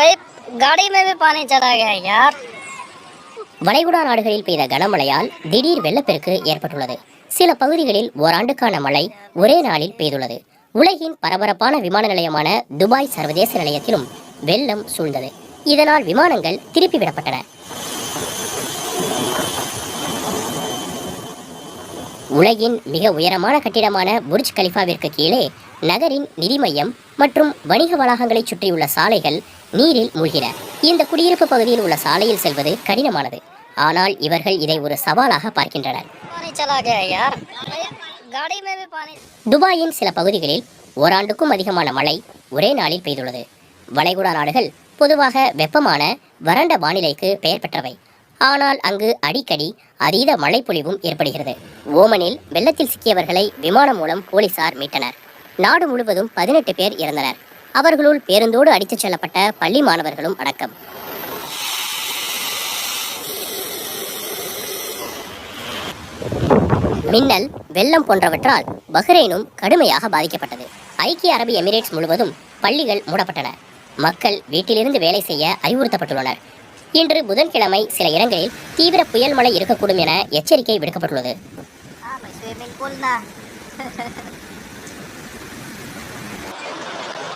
हैं भाई गाड़ी में भी पानी चला गया यार வளைகுடா நாடுகளில் பெய்த கனமழையால் திடீர் வெள்ளப்பெருக்கு ஏற்பட்டுள்ளது சில பகுதிகளில் ஓராண்டுக்கான மழை ஒரே நாளில் பெய்துள்ளது உலகின் பரபரப்பான விமான நிலையமான துபாய் சர்வதேச நிலையத்திலும் வெள்ளம் சூழ்ந்தது இதனால் விமானங்கள் திருப்பி விடப்பட்டன உலகின் மிக உயரமான கட்டிடமான புர்ஜ் கலிஃபாவிற்கு கீழே நகரின் நிதி மையம் மற்றும் வணிக வளாகங்களை சுற்றியுள்ள சாலைகள் நீரில் மூழ்கின. இந்த குடியிருப்பு பகுதியில் உள்ள சாலையில் செல்வது கடினமானது. ஆனால் இவர்கள் இதை ஒரு சவாலாக பார்க்கின்றனர். துபாயின் சில பகுதிகளில் ஓராண்டுக்கும் அதிகமான மழை ஒரே நாளில் பெய்துள்ளது. வளைகுடா நாடுகள் பொதுவாக வெப்பமான வறண்ட வானிலைக்கு பெயர் பெற்றவை. ஆனால் அங்கு அடிக்கடி அதீத மழைப்பொழிவும் ஏற்படுகிறது. ஓமனில் வெள்ளத்தில் சிக்கியவர்களை விமானம் மூலம் போலீசார் மீட்டனர். நாடு முழுவதும் பதினெட்டு பேர் இறந்தனர். அவர்களுள் பேருந்தோடு அடித்துச் செல்லப்பட்ட பள்ளி மாணவர்களும் அடக்கம். மின்னல் வெள்ளம் போன்றவற்றால் பஹ்ரைனும் கடுமையாக பாதிக்கப்பட்டது. ஐக்கிய அரபு எமிரேட்ஸ் முழுவதும் பள்ளிகள் மூடப்பட்டன. மக்கள் வீட்டிலிருந்து வேலை செய்ய அறிவுறுத்தப்பட்டுள்ளனர். இன்று புதன்கிழமை சில இடங்களில் தீவிர புயல் மழை இருக்கக்கூடும் என எச்சரிக்கை விடுக்கப்பட்டுள்ளது.